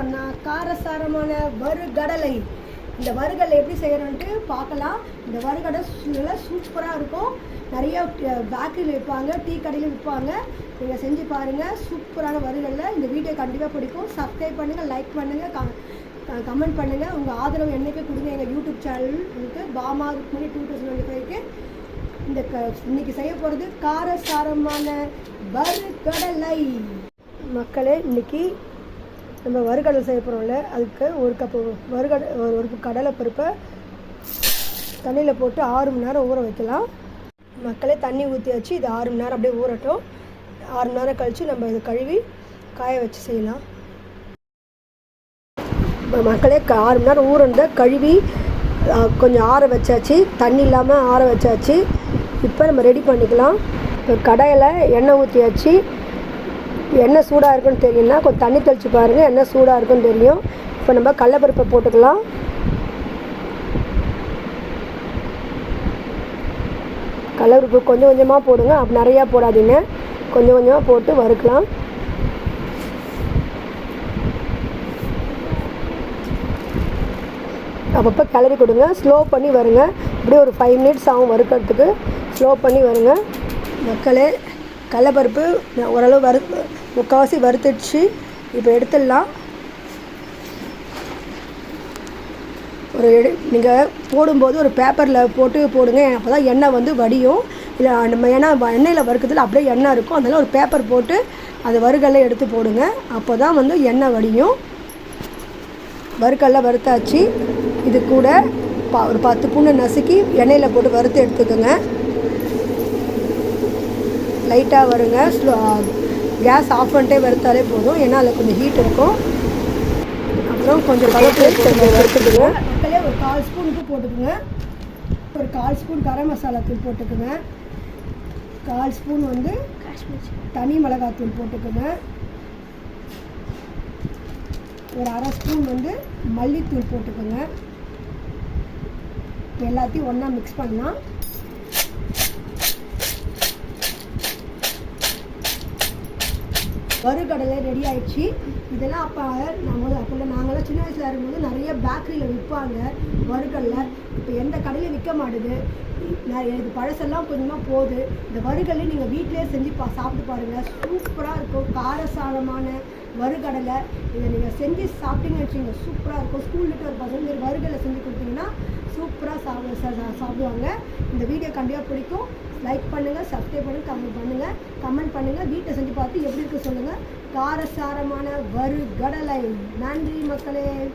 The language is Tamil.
பண்ணா காரசாரமான வறுகடலை இந்த வறுகடலை எப்படி செய்யறோன்ட்டு பார்க்கலாம். இந்த வறுகடை நல்லா சூப்பராக இருக்கும். நிறைய பேக்கரியில் விற்பாங்க டீ கடையில் விற்பாங்க. நீங்கள் செஞ்சு பாருங்கள் சூப்பரான வறுகடலை இந்த வீடியோ கண்டிப்பாக பிடிக்கும். சப்ஸ்கிரைப் பண்ணுங்கள் லைக் பண்ணுங்கள் கமெண்ட் பண்ணுங்கள் உங்கள் ஆதரவு என்னைக்கு கொடுங்க எங்கள் யூடியூப் சேனலுக்கு Bama Rukmani two thousand twenty ஃபைவ்க்கு இந்த க இன்னைக்கு செய்ய போகிறது காரசாரமான வறுகடலை மக்களே இன்னைக்கு நம்ம வறுகடலை செய்ய போகிறோம்ல அதுக்கு ஒரு கப்பு வறுகடை ஒரு ஒரு கடலை பருப்பை தண்ணியில் போட்டு ஆறு மணி நேரம் ஊற வைக்கலாம். மக்களே தண்ணி ஊற்றியாச்சு இது ஆறு மணி நேரம் அப்படியே ஊறட்டும். ஆறு மணி நேரம் கழித்து நம்ம இதை கழுவி காய வச்சு செய்யலாம். இப்போ மக்களே க- ஆறு மணி நேரம் ஊறந்த கழுவி கொஞ்சம் ஆற வச்சாச்சு. தண்ணி இல்லாமல் ஆற வச்சாச்சு. இப்போ நம்ம ரெடி பண்ணிக்கலாம். இப்போ கடையில் எண்ணெய் ஊற்றியாச்சு எண்ணெய் சூடாக இருக்குன்னு தெரியும்னா கொஞ்சம் தண்ணி தெளித்து பாருங்கள் எண்ணெய் சூடாக இருக்குன்னு தெரியும். இப்போ நம்ம கடலப்பருப்பை போட்டுக்கலாம். கடலப்பருப்பு கொஞ்சம் கொஞ்சமாக போடுங்க. அப்போ நிறையா போடாதீங்க. கொஞ்சம் கொஞ்சமாக போட்டு வறுக்கலாம். அப்பப்போ கிளறி கொடுங்க. ஸ்லோ பண்ணி வருங்க. இப்படியே ஒரு ஃபைவ் மினிட்ஸ் ஆகும் வறுக்கிறதுக்கு. ஸ்லோ பண்ணி வருங்க. மக்களே கடலப்பருப்பு ஓரளவு வறு முக்கால்வாசி வறுத்துடுச்சு இப்போ எடுத்துடலாம். ஒரு எடு நீங்கள் போடும்போது ஒரு பேப்பரில் போட்டு போடுங்க. அப்போ தான் எண்ணெய் வந்து வடியும். இல்லை நம்ம ஏன்னா வ- எண்ணெயில் வறுக்கிறதுல அப்படியே எண்ணெய் இருக்கும். அதனால் ஒரு பேப்பர் போட்டு அது வறுகல்ல எடுத்து போடுங்க. அப்போ தான் வந்து எண்ணெய் வடியும். வறுக்கல்ல வறுத்தாச்சு. இது கூட ப ஒரு பத்து பூண்டு நசுக்கி எண்ணெயில் போட்டு வறுத்து எடுத்துக்கோங்க. லைட்டாக வருங்க. ஸ்லோ கேஸ் ஆஃப் பண்ணிட்டே வறுத்தாலே போதும். ஏன்னா அதில் கொஞ்சம் ஹீட் இருக்கும். அப்புறம் கொஞ்சம் கருவேப்பிலை கொஞ்சம் வறுத்துக்குங்க. மக்களே ஒரு கால் ஸ்பூன் உப்பு போட்டுக்குங்க. ஒரு கால் ஸ்பூன் கரம் மசாலா தூள் போட்டுக்குங்க. கால் ஸ்பூன் வந்து தனி மிளகாத்தூள் போட்டுக்குங்க. ஒரு அரை ஸ்பூன் வந்து மல்லித்தூள் போட்டுக்கோங்க. எல்லாத்தையும் ஒன்றா மிக்ஸ் பண்ணலாம். வறுகடலை ரெடி ஆயிடுச்சு. இதெல்லாம் அப்போ நம்ம அப்போ நாங்களாம் சின்ன வயசில் இருக்கும்போது நிறைய பேக்கரியில் விற்பாங்க வறுகடலை இப்போ எந்த கடையிலையும் விற்க மாட்டுது? நான் எனக்கு பழசெல்லாம் கொஞ்சமாக போகுது. இந்த வறுகல்லை நீங்கள் வீட்டிலே செஞ்சு பா சாப்பிட்டு பாருங்கள் சூப்பராக இருக்கும். காரசாரமான வறுகடலை இதை நீங்கள் செஞ்சு சாப்பிட்டீங்கன்னு வச்சுக்கோங்க. சூப்பராக இருக்கும். ஸ்கூலுக்கு ஒரு பசங்க வறுகடலை செஞ்சு கொடுத்தீங்கன்னா சூப்பராக சாப்பிடு சா- சா- சாப்பிடுவாங்க. இந்த வீடியோ கண்டிப்பாக பிடிக்கும். லைக் பண்ணுங்கள் சப்ஸ்கிரைப் பண்ணுங்கள் கமெண்ட் பண்ணுங்கள் கமெண்ட் பண்ணுங்கள் வீட்டை செஞ்சு பார்த்து எப்படி இருக்கு சொல்லுங்கள் காரசாரமான வறுகடலை நன்றி மக்களே.